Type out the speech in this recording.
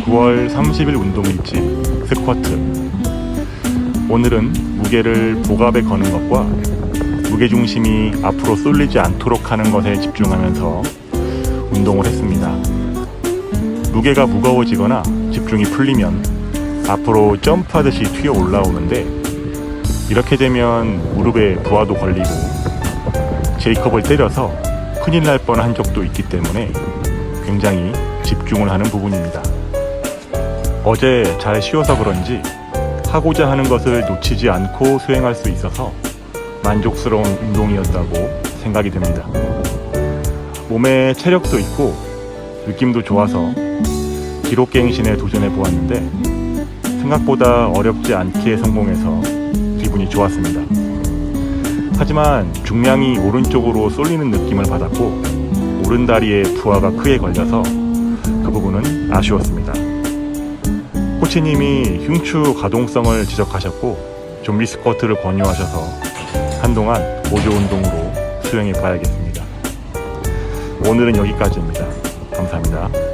9월 30일 운동일지 스쿼트 오늘은 무게를 복압에 거는 것과 무게중심이 앞으로 쏠리지 않도록 하는 것에 집중하면서 운동을 했습니다. 무게가 무거워지거나 집중이 풀리면 앞으로 점프하듯이 튀어 올라오는데 이렇게 되면 무릎에 부하도 걸리고 제이컵을 때려서 큰일 날 뻔한 적도 있기 때문에 굉장히 집중을 하는 부분입니다. 어제 잘 쉬어서 그런지 하고자 하는 것을 놓치지 않고 수행할 수 있어서 만족스러운 운동이었다고 생각이 됩니다. 몸에 체력도 있고 느낌도 좋아서 기록갱신에 도전해 보았는데 생각보다 어렵지 않게 성공해서 기분이 좋았습니다. 하지만 중량이 오른쪽으로 쏠리는 느낌을 받았고 오른다리에 부하가 크게 걸려서 그 부분은 아쉬웠습니다. 코치님이 흉추 가동성을 지적하셨고 좀비 스쿼트를 권유하셔서 한동안 보조 운동으로 수행해 봐야겠습니다. 오늘은 여기까지입니다. 감사합니다.